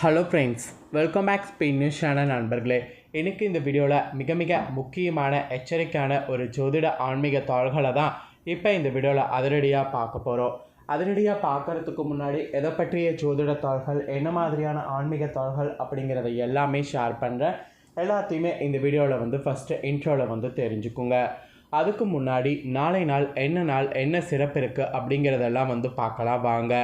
Hello friends welcome back Spain news channel நண்பர்களே. எனக்கு இந்த வீடியோவில் மிக மிக முக்கியமான எச்சரிக்கையான ஒரு ஜோதிட ஆன்மீக தாள்களை தான் இப்போ இந்த வீடியோவில் அதிரடியாக பார்க்க போகிறோம் அதிரடியாக பார்க்கறதுக்கு முன்னாடி எதை பற்றிய ஜோதிட தாள்கள் என்ன மாதிரியான ஆன்மீக தாள்கள் அப்படிங்கிறத எல்லாமே ஷேர் பண்ணுறேன் எல்லாத்தையுமே இந்த வீடியோவில் வந்து ஃபஸ்ட்டு இன்ட்ரோவில் வந்து தெரிஞ்சுக்குங்க. அதுக்கு முன்னாடி நாளை நாள் என்ன நாள் என்ன சிறப்பு இருக்குது அப்படிங்கிறதெல்லாம் வந்து பார்க்கலாம் வாங்க.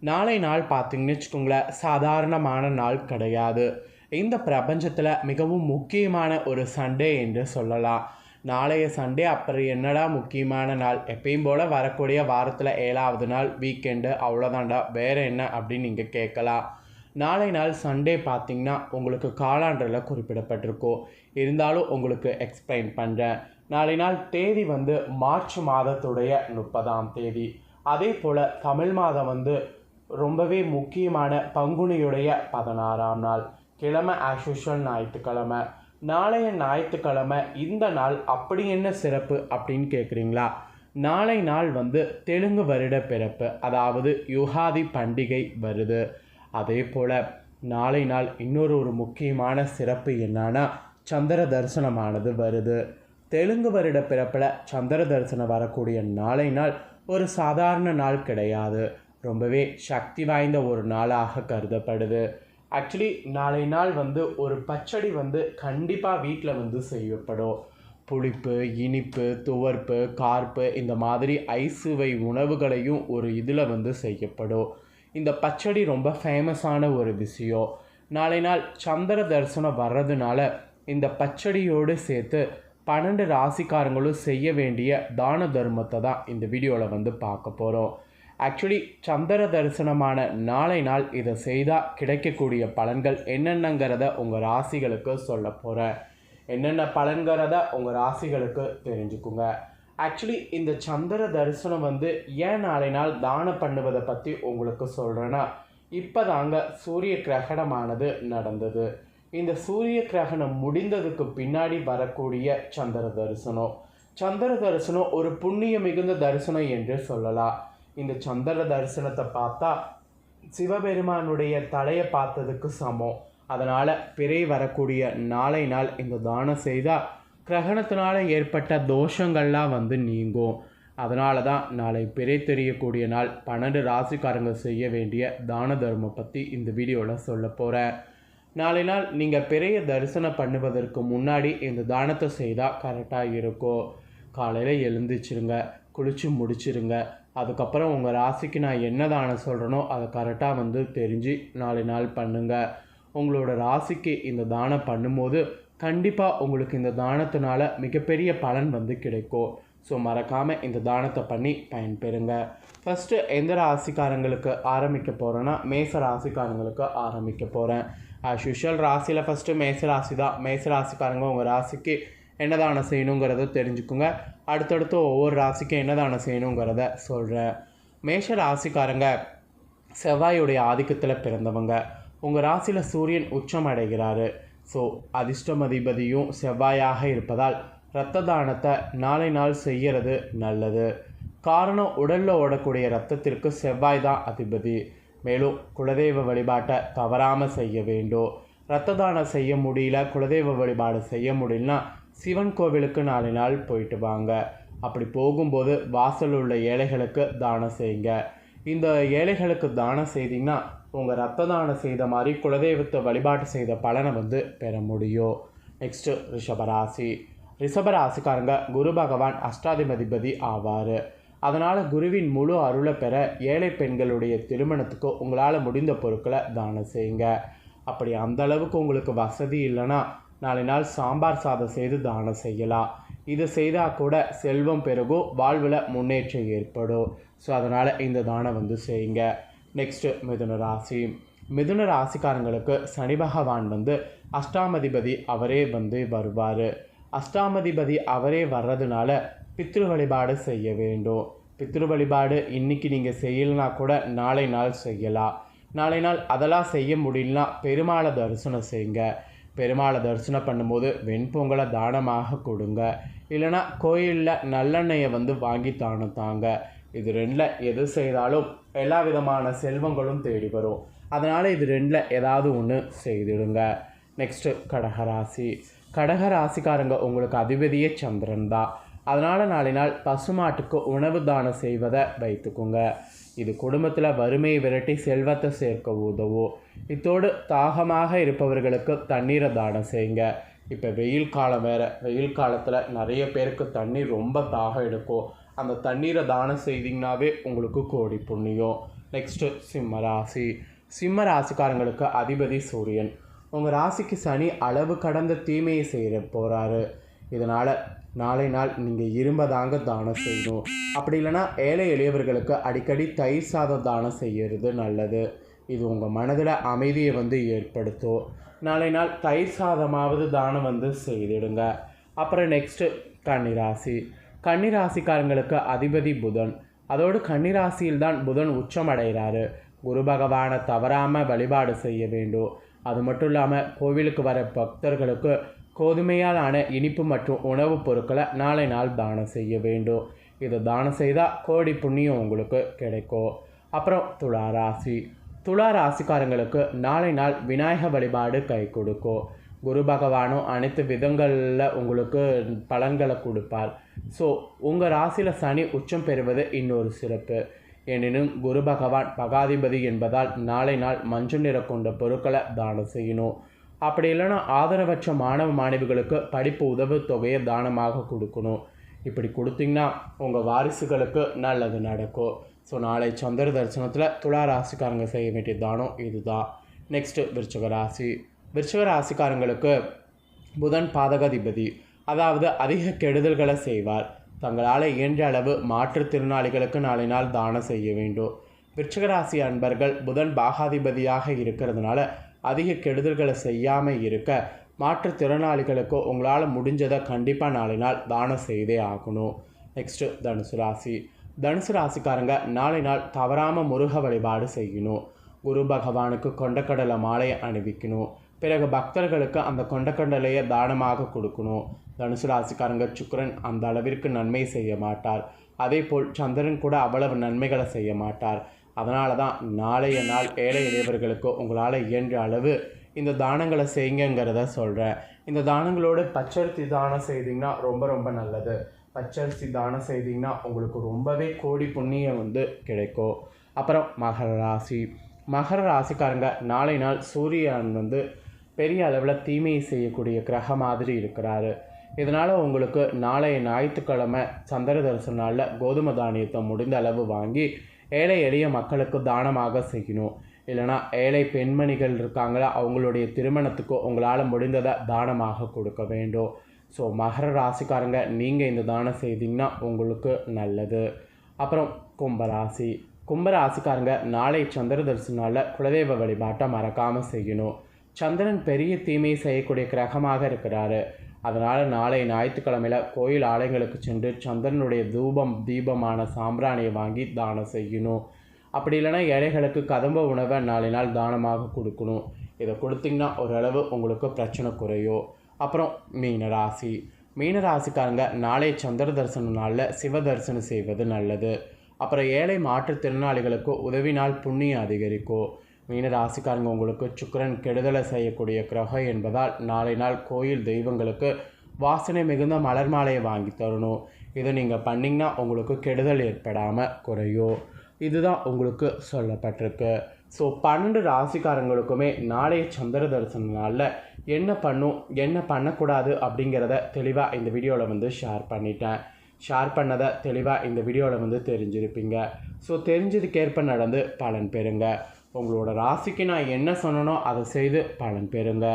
நாளை நாள் பார்த்தீங்கன்னு வச்சுக்கோங்களேன் சாதாரணமான நாள் கிடையாது. இந்த பிரபஞ்சத்தில் மிகவும் முக்கியமான ஒரு சண்டே என்று சொல்லலாம். நாளைய சண்டே அப்புறம் என்னடா முக்கியமான நாள்? எப்பயும் போல் வரக்கூடிய வாரத்தில் ஏழாவது நாள் வீக்கெண்டு அவ்வளோதாண்டா வேறு என்ன அப்படின்னு நீங்கள் கேட்கலாம். நாளை நாள் சண்டே பார்த்தீங்கன்னா உங்களுக்கு காலாண்டரில் குறிப்பிடப்பட்டிருக்கும். இருந்தாலும் உங்களுக்கு எக்ஸ்பிளைன் பண்ணுறேன் நாளை நாள் தேதி வந்து மார்ச் மாதத்துடைய முப்பதாம் தேதி. அதே போல் தமிழ் மாதம் வந்து ரொம்பவே முக்கியமான பங்குனியுடைய பதினாறாம் நாள். கிழமை ஆஷுஷல் ஞாயிற்றுக்கிழமை. நாளைய ஞாயிற்றுக்கிழமை இந்த நாள் அப்படி என்ன சிறப்பு அப்படின்னு கேட்குறீங்களா நாளை நாள் வந்து தெலுங்கு வருட பிறப்பு அதாவது யுகாதி பண்டிகை வருது. அதே போல் நாளை நாள் இன்னொரு ஒரு முக்கியமான சிறப்பு என்னன்னா சந்திர தரிசனமானது வருது. தெலுங்கு வருட பிறப்பில் சந்திர தரிசனம் வரக்கூடிய நாளை நாள் ஒரு சாதாரண நாள் கிடையாது. ரொம்பவே சக்தி வாய்ந்த ஒரு நாளாக கருதப்படுது. ஆக்சுவலி நாளை நாள் வந்து ஒரு பச்சடி வந்து கண்டிப்பாக வீட்டில் வந்து செய்யப்படும். புளிப்பு இனிப்பு துவர்ப்பு கார்ப்பு இந்த மாதிரி ஐசுவை உணவுகளையும் ஒரு இதில் வந்து செய்யப்படும். இந்த பச்சடி ரொம்ப ஃபேமஸான ஒரு விஷயம். நாளை நாள் சந்திர தரிசனம் வர்றதுனால இந்த பச்சடியோடு சேர்த்து பன்னெண்டு ராசிக்காரங்களும் செய்ய வேண்டிய தான தர்மத்தை தான் இந்த வீடியோவில் வந்து பார்க்க போகிறோம் ஆக்சுவலி சந்திர தரிசனமான நாளை நாள் இதை செய்தால் கிடைக்கக்கூடிய பலன்கள் என்னென்னங்கிறத உங்கள் ராசிகளுக்கு சொல்ல போகிறேன் என்னென்ன பலன்கிறத உங்கள் ராசிகளுக்கு தெரிஞ்சுக்குங்க. ஆக்சுவலி இந்த சந்திர தரிசனம் வந்து ஏன் நாளை நாள் தானம் பண்ணுவதை பற்றி உங்களுக்கு சொல்கிறேன்னா இப்போ தாங்க சூரிய கிரகணமானது நடந்தது. இந்த சூரிய கிரகணம் முடிந்ததுக்கு பின்னாடி வரக்கூடிய சந்திர தரிசனம். சந்திர தரிசனம் ஒரு புண்ணிய மிகுந்த தரிசனம் என்று சொல்லலாம். இந்த சந்திர தரிசனத்தை பார்த்தா சிவபெருமானுடைய தலையை பார்த்ததுக்கு சமம். அதனால் பிறை வரக்கூடிய நாளை நாள் இந்த தானம் செய்தால் கிரகணத்தினால் ஏற்பட்ட தோஷங்கள்லாம் வந்து நீங்கும். அதனால தான் நாளை பிறை தெரியக்கூடிய நாள் பன்னெண்டு ராசிக்காரங்க செய்ய வேண்டிய தான தர்மம் பற்றி இந்த வீடியோவில் சொல்ல போகிறேன் நாளை நாள் நீங்கள் பிறைய தரிசனம் பண்ணுவதற்கு முன்னாடி இந்த தானத்தை செய்தால் கரெக்டாக இருக்கும் காலையில் எழுந்திரிச்சிருங்க குளித்து முடிச்சிருங்க அதுக்கப்புறம் உங்கள் ராசிக்கு நான் என்ன தானம் சொல்கிறேனோ அதை கரெக்டாக வந்து தெரிஞ்சு நாலு நாள் பண்ணுங்கள் உங்களோட ராசிக்கு இந்த தானம் பண்ணும்போது கண்டிப்பாக உங்களுக்கு இந்த தானத்தினால மிகப்பெரிய பலன் வந்து கிடைக்கும். ஸோ மறக்காமல் இந்த தானத்தை பண்ணி பயன்பெறுங்க. ஃபஸ்ட்டு எந்த ராசிக்காரங்களுக்கு ஆரம்பிக்க போகிறேன்னா மேச ராசிக்காரங்களுக்கு ஆரம்பிக்க போகிறேன் ஆஸ் யூஷுவல் ராசியில் ஃபஸ்ட்டு மேச ராசி தான் மேச ராசிக்காரங்க உங்கள் ராசிக்கு என்ன தானம் செய்யணுங்கிறத தெரிஞ்சுக்குங்க. அடுத்தடுத்து ஒவ்வொரு ராசிக்கும் என்னதான செய்யணுங்கிறத சொல்கிறேன் மேஷ ராசிக்காரங்க செவ்வாயுடைய ஆதிக்கத்தில் பிறந்தவங்க. உங்கள் ராசியில் சூரியன் உச்சம் அடைகிறாரு. ஸோ அதிர்ஷ்டம் அதிபதியும் செவ்வாயாக இருப்பதால் இரத்த தானத்தை நாளை நாள் செய்கிறது நல்லது. காரணம் உடலில் ஓடக்கூடிய ரத்தத்திற்கு செவ்வாய் தான் அதிபதி. மேலும் குலதெய்வ வழிபாட்டை தவறாமல் செய்ய வேண்டும். இரத்த தானம் செய்ய முடியல குலதெய்வ வழிபாடு செய்ய முடியலனா சிவன் கோவிலுக்கு நாலு நாள் போயிட்டு வாங்க. அப்படி போகும்போது வாசல் உள்ள ஏழைகளுக்கு தானம் செய்யுங்க. இந்த ஏழைகளுக்கு தானம் செய்தீங்கன்னா உங்கள் ரத்த தானம் செய்த மாதிரி குலதெய்வத்தை வழிபாட்டு செய்த பலனை வந்து பெற முடியும். நெக்ஸ்ட்டு ரிஷபராசி. ரிஷபராசிக்காரங்க குரு பகவான் அஷ்டாதிபதிபதி ஆவார். அதனால் குருவின் முழு அருளை பெற ஏழை பெண்களுடைய திருமணத்துக்கு உங்களால் முடிந்த பொருட்களை தானம் செய்யுங்க. அப்படி அந்த அளவுக்கு உங்களுக்கு வசதி இல்லைன்னா நாளை நாள் சாம்பார் சாதம் செய்து தானம் செய்யலாம் இது செய்தால் கூட செல்வம் பெருகும் வாழ்வில் முன்னேற்றம் ஏற்படும். ஸோ அதனால் இந்த தானம் வந்து செய்யுங்க. நெக்ஸ்ட்டு மிதுன ராசி. மிதுன ராசிக்காரங்களுக்கு சனி பகவான் வந்து அஷ்டாமதிபதி அவரே வந்து வருவார். அஷ்டாமதிபதி அவரே வர்றதுனால பித்ரு வழிபாடு செய்ய வேண்டும். பித்ரு வழிபாடு இன்றைக்கி நீங்கள் செய்யலைனா கூட நாளை நாள் செய்யலாம் நாளை நாள் அதெல்லாம் செய்ய முடியலனா பெருமாளை தரிசனம் செய்யுங்க. பெருமாளை தரிசனம் பண்ணும்போது வெண்பொங்கலை தானமாக கொடுங்க. இல்லைனா கோயிலில் நல்லெண்ணெயை வந்து வாங்கி தானம் தாங்க. இது ரெண்டில் எது செய்தாலும் எல்லா விதமான செல்வங்களும் தேடி வரும். அதனால் இது ரெண்டில் ஏதாவது ஒன்று செய்திடுங்க. நெக்ஸ்ட்டு கடகராசி. கடகராசிக்காரங்க உங்களுக்கு அதிபதியே சந்திரன் தான். அதனால் நாளை நாள் பசுமாட்டுக்கு உணவு தானம் செய்வதை வைத்துக்கோங்க. இது குடும்பத்தில் வறுமையை விரட்டி செல்வத்தை சேர்க்க உதவும் இத்தோடு தாகமாக இருப்பவர்களுக்கு தண்ணீரை தானம் செய்யுங்க. இப்போ வெயில் காலம் வேறு. வெயில் காலத்தில் நிறைய பேருக்கு தண்ணீர் ரொம்ப தாகம் எடுக்கும். அந்த தண்ணீரை தானம் செய்தீங்கன்னாவே உங்களுக்கு கோடி புண்ணியம். நெக்ஸ்ட்டு சிம்ம ராசி. சிம்ம ராசிக்காரங்களுக்கு அதிபதி சூரியன். உங்கள் ராசிக்கு சனி அளவு கடந்த தீமையை செய்ய போகிறாரு இதனால் நாளை நாள் நீங்கள் இரும்பை தாங்க தானம் செய்யணும். அப்படி இல்லைன்னா ஏழை எளியவர்களுக்கு அடிக்கடி தயிர் சாதம் தானம் செய்கிறது நல்லது. இது உங்கள் மனதில் அமைதியை வந்து ஏற்படுத்தும். நாளை நாள் தயிர் சாதமாவது தானம் வந்து செய்திடுங்க. அப்புறம் நெக்ஸ்ட்டு கன்னிராசி. கன்னிராசிக்காரங்களுக்கு அதிபதி புதன். அதோடு கன்னிராசியில் தான் புதன் உச்சம் அடைகிறாரு. குரு பகவானை தவறாமல் வழிபாடு செய்ய வேண்டும். அது மட்டும் இல்லாமல் கோவிலுக்கு வர பக்தர்களுக்கு கோதுமையால் ஆன இனிப்பு மற்றும் உணவுப் பொருட்களை நாளை நாள் தானம் செய்ய வேண்டும். இதை தானம் செய்தால் கோடி புண்ணியம் உங்களுக்கு கிடைக்கும். அப்புறம் துளா ராசி. துளா ராசிக்காரங்களுக்கு நாளை நாள் விநாயக வழிபாடு கை கொடுக்கும். குரு பகவானும் அனைத்து விதங்களில் உங்களுக்கு பலன்களை கொடுப்பார். ஸோ உங்கள் ராசியில் சனி உச்சம் பெறுவது இன்னொரு சிறப்பு. எனினும் குரு பகவான் பகாதிபதி என்பதால் நாளை நாள் மஞ்சள் நிற கொண்ட பொருட்களை தானம் செய்யணும். அப்படி இல்லைன்னா ஆதரவற்ற மாணவ மாணவிகளுக்கு படிப்பு உதவித்தொகையை தானமாக கொடுக்கணும். இப்படி கொடுத்தீங்கன்னா உங்கள் வாரிசுகளுக்கு நல்லது நடக்கும். ஸோ நாளை சந்திர தரிசனத்தில் துலா ராசிக்காரங்க செய்ய வேண்டிய தானம் இதுதான். நெக்ஸ்ட்டு விருச்சக ராசி. விருச்சக ராசிக்காரங்களுக்கு புதன் பாதகாதிபதி அதாவது அதிக கெடுதல்களை செய்வார். தங்களால் இயன்ற அளவு மாற்றுத்திறனாளிகளுக்கு நாளை நாள் தானம் செய்ய வேண்டும். விருச்சக ராசி அன்பர்கள் புதன் பாகாதிபதியாக இருக்கிறதுனால அதிக கெடுதல்களை செய்யாமல் இருக்க மாற்றுத்திறனாளிகளுக்கு உங்களால் முடிஞ்சதை கண்டிப்பாக நாளை நாள் தானம் செய்தே ஆகணும். நெக்ஸ்ட்டு தனுசு ராசி. தனுசு ராசிக்காரங்க நாளை நாள் தவறாமல் முருக வழிபாடு செய்யணும். குரு பகவானுக்கு கொண்டக்கடலை மாலையை அணிவிக்கணும். பிறகு பக்தர்களுக்கு அந்த கொண்டக்கடலையை தானமாக கொடுக்கணும். தனுசு ராசிக்காரங்க சுக்கரன் அந்த அளவிற்கு நன்மை செய்ய மாட்டார். அதே போல் சந்திரன் கூட அவ்வளவு நன்மைகளை செய்ய மாட்டார். அதனால தான் நாளைய நாள் ஏழை எளியவர்களுக்கு உங்களால் இயன்ற அளவு இந்த தானங்களை செய்யுங்கிறத சொல்கிறேன் இந்த தானங்களோடு பச்சரிசி தானம் செய்தீங்கன்னா ரொம்ப ரொம்ப நல்லது. பச்சரிசி தானம் செய்தீங்கன்னா உங்களுக்கு ரொம்பவே கோடி புண்ணியம் வந்து கிடைக்கும். அப்புறம் மகர ராசி. மகர ராசிக்காரங்க நாளை நாள் சூரியன் வந்து பெரிய அளவில் தீமையை செய்யக்கூடிய கிரக மாதிரி இருக்கிறாரு. இதனால் உங்களுக்கு நாளைய ஞாயிற்றுக்கிழமை சந்திர தரிசன நாளில் கோதுமை தானியத்தை முடிந்த அளவு வாங்கி ஏழை எளிய மக்களுக்கு தானமாக செய்யணும். இல்லைனா ஏழை பெண்மணிகள் இருக்காங்களா அவங்களுடைய திருமணத்துக்கு உங்களால் முடிந்ததை தானமாக கொடுக்க வேண்டும். ஸோ மகர ராசிக்காரங்க நீங்கள் இந்த தானம் செய்தீங்கன்னா உங்களுக்கு நல்லது. அப்புறம் கும்பராசி கும்பராசிக்காரங்க நாளை சந்திர தரிசனால குலதெய்வ வழிபாட்டை மறக்காமல் செய்யணும். சந்திரன் பெரிய தீமையை செய்யக்கூடிய கிரகமாக இருக்கிறாரு. அதனால் நாளை ஞாயிற்றுக்கிழமையில் கோயில் ஆலயங்களுக்கு சென்று சந்திரனுடைய தூபம் தீபமான சாம்பிராணியை வாங்கி தானம் செய்யணும். அப்படி இல்லைன்னா ஏழைகளுக்கு கதம்ப உணவை நாளை நாள் தானமாக கொடுக்கணும். இதை கொடுத்தீங்கன்னா ஓரளவு உங்களுக்கு பிரச்சனை குறையும் அப்புறம் மீன ராசி. மீன ராசிக்காரங்க நாளை சந்திர தரிசன நாளில் சிவ தரிசனம் செய்வது நல்லது. அப்புறம் ஏழை மாற்றுத்திறனாளிகளுக்கு உதவினால் புண்ணியம் அதிகரிக்கும். மீன ராசிக்காரங்க உங்களுக்கு சுக்கிரன் கெடுதலை செய்யக்கூடிய கிரகம் என்பதால் நாளை நாள் கோயில் தெய்வங்களுக்கு வாசனை மிகுந்த மலர் மாலையை வாங்கி தரணும். இதை நீங்கள் பண்ணிங்கன்னா உங்களுக்கு கெடுதல் ஏற்படாமல் குறையும். இதுதான் உங்களுக்கு சொல்லப்பட்டிருக்கு. ஸோ பன்னெண்டு ராசிக்காரங்களுக்குமே நாளைய சந்திர தரிசன நாளில் என்ன பண்ணும் என்ன பண்ணக்கூடாது அப்படிங்கிறத தெளிவாக இந்த வீடியோவில் வந்து ஷேர் பண்ணிட்டேன். ஷேர் பண்ணதை தெளிவாக இந்த வீடியோவில் வந்து தெரிஞ்சிருப்பீங்க. ஸோ தெரிஞ்சதுக்கேற்ப நடந்து பலன் பெறுங்க. உங்களோட ராசிக்கு நான் என்ன சொன்னனோ அதை செய்து பலன் பெறுங்க.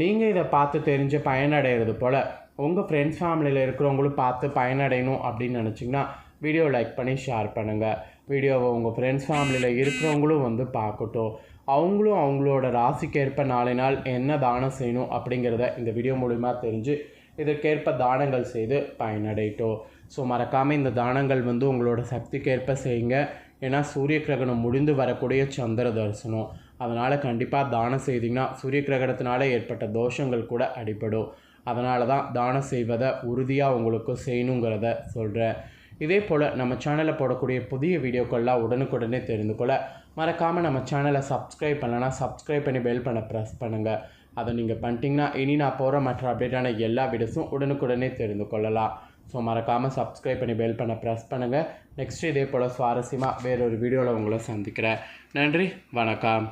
நீங்கள் இதை பார்த்து தெரிஞ்சு பயனடைகிறது போல் உங்கள் ஃப்ரெண்ட்ஸ் ஃபேமிலியில் இருக்கிறவங்களும் பார்த்து பயனடையணும் அப்படின்னு நினச்சிங்கன்னா வீடியோ லைக் பண்ணி ஷேர் பண்ணுங்கள் வீடியோவை உங்கள் ஃப்ரெண்ட்ஸ் ஃபேமிலியில் இருக்கிறவங்களும் வந்து பார்க்கட்டும். அவங்களும் அவங்களோட ராசிக்கேற்ப நாளை நாள் என்ன தானம் செய்யணும் அப்படிங்கிறத இந்த வீடியோ மூலிமா தெரிஞ்சு இதற்கேற்ப தானங்கள் செய்து பயனடையட்டும். ஸோ மறக்காமல் இந்த தானங்கள் வந்து உங்களோட சக்திக்கேற்ப செய்யுங்க. ஏன்னா சூரிய கிரகணம் முடிந்து வரக்கூடிய சந்திர தரிசனம். அதனால் கண்டிப்பாக தானம் செய்தீங்கன்னா சூரிய கிரகணத்தினால ஏற்பட்ட தோஷங்கள் கூட அடிபடும். அதனால தான் தானம் செய்வதை உறுதியாக உங்களுக்கு செய்யணுங்கிறத சொல்கிறேன் இதே போல் நம்ம சேனலில் போடக்கூடிய புதிய வீடியோக்கள்லாம் உடனுக்குடனே தெரிந்து கொள்ள மறக்காமல் நம்ம சேனலை சப்ஸ்கிரைப் பண்ணலன்னா சப்ஸ்கிரைப் பண்ணி பெல் பண்ண ப்ரெஸ் பண்ணுங்கள் அதை நீங்கள் பண்ணிட்டீங்கன்னா இனி நான் போகிற மற்ற அப்டேட்டான எல்லா வீடியோஸும் உடனுக்குடனே தெரிந்து கொள்ளலாம். ஸோ மறக்காமல் சப்ஸ்கிரைப் பண்ணி பெல் பண்ண ப்ரெஸ் பண்ணுங்கள் நெக்ஸ்ட் இதே போல் சுவாரஸ்யமாக வேறொரு வீடியோவில் உங்களை சந்திக்கிறேன். நன்றி வணக்கம்.